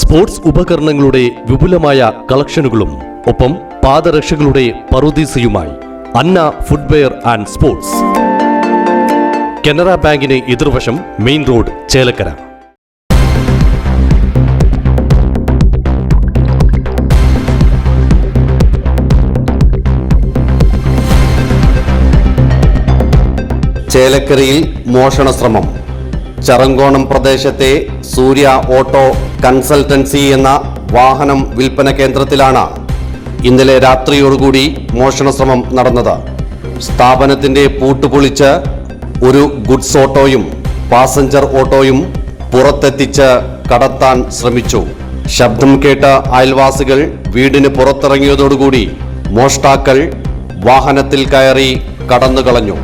Sports ഉപകരണങ്ങളുടെ വിപുലമായ കളക്ഷനുകളും ഒപ്പം പാദരക്ഷകളുടെ പറുദീസയുമായി Anna footwear and sports. Canara ബാങ്കിന് എതിർവശം മെയിൻ റോഡ് ചേലക്കര. ചേലക്കരയിൽ മോഷണ ശ്രമം. ചറങ്കോണം പ്രദേശത്തെ സൂര്യ ഓട്ടോ കൺസൾട്ടൻസി എന്ന വാഹനം വിൽപ്പന കേന്ദ്രത്തിലാണ് ഇന്നലെ രാത്രിയോടുകൂടി മോഷണശ്രമം നടന്നത്. സ്ഥാപനത്തിന്റെ പൂട്ടുപൊളിച്ച് ഒരു ഗുഡ്സ് ഓട്ടോയും പാസഞ്ചർ ഓട്ടോയും പുറത്തെത്തിച്ച് കടത്താൻ ശ്രമിച്ചു. ശബ്ദം കേട്ട അയൽവാസികൾ വീടിന് പുറത്തിറങ്ങിയതോടുകൂടി മോഷ്ടാക്കൾ വാഹനത്തിൽ കയറി കടന്നുകളഞ്ഞു.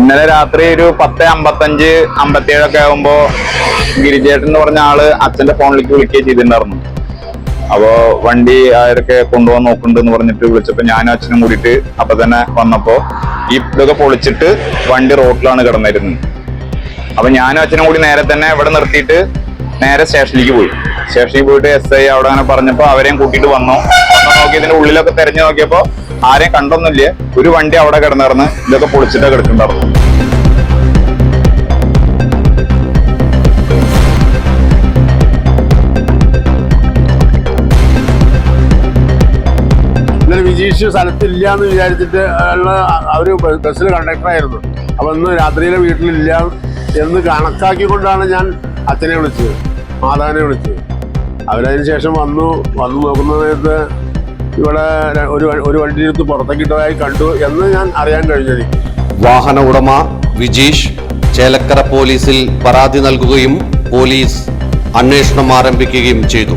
ഇന്നലെ രാത്രി ഒരു പത്ത് അമ്പത്തഞ്ച് അമ്പത്തിയേഴൊക്കെ ആകുമ്പോ ഗിരിജേട്ടൻ എന്ന് പറഞ്ഞ ആൾ അച്ഛന്റെ ഫോണിലേക്ക് വിളിക്കുകയും ചെയ്തിട്ടുണ്ടായിരുന്നു. അപ്പോ വണ്ടി ആരൊക്കെ കൊണ്ടുപോകാൻ നോക്കുന്നുണ്ട് എന്ന് പറഞ്ഞിട്ട് വിളിച്ചപ്പോ ഞാനും അച്ഛനും കൂടിയിട്ട് അപ്പൊ തന്നെ വന്നപ്പോ ഈ ഇതൊക്കെ പൊളിച്ചിട്ട് വണ്ടി റോഡിലാണ് കിടന്നിരുന്നത്. അപ്പൊ ഞാനും അച്ഛനും കൂടി നേരെ തന്നെ ഇവിടെ നിർത്തിയിട്ട് നേരെ സ്റ്റേഷനിലേക്ക് പോയി. സ്റ്റേഷനിൽ പോയിട്ട് എസ് ഐ അവിടെ അങ്ങനെ പറഞ്ഞപ്പോ അവരെയും കൂട്ടിയിട്ട് വന്നു. വന്ന് നോക്കി ഇതിന്റെ ഉള്ളിലൊക്കെ തെരഞ്ഞു നോക്കിയപ്പോ ആരെയും കണ്ടൊന്നുമില്ല? ഒരു വണ്ടി അവിടെ കിടന്നിറന്ന് ഇതൊക്കെ പൊളിച്ചിട്ട് കിടക്കുന്നുണ്ടായിരുന്നു വിജീഷ് സ്ഥലത്തില്ല എന്ന് വിചാരിച്ചിട്ട് ഉള്ള അവർ ബസ്സിൽ കണ്ടക്ടറായിരുന്നു അപ്പൊ ഇന്ന് രാത്രിയിലെ വീട്ടിലില്ല എന്ന് കണക്കാക്കിക്കൊണ്ടാണ് ഞാൻ അച്ഛനെ വിളിച്ചത് മാതാവിനെ വിളിച്ചത്. അവരതിന് ശേഷം വന്നു വന്നു നോക്കുന്ന സമയത്ത് ഇവിടെ ഒരു ഒരു വണ്ടിയെടുത്ത് പുറത്തേക്കിട്ടതായി കണ്ടു എന്ന് ഞാൻ അറിയാൻ കഴിഞ്ഞത്. വാഹന ഉടമ വിജീഷ് ചേലക്കര പോലീസിൽ പരാതി നൽകുകയും പോലീസ് അന്വേഷണം ആരംഭിക്കുകയും ചെയ്തു.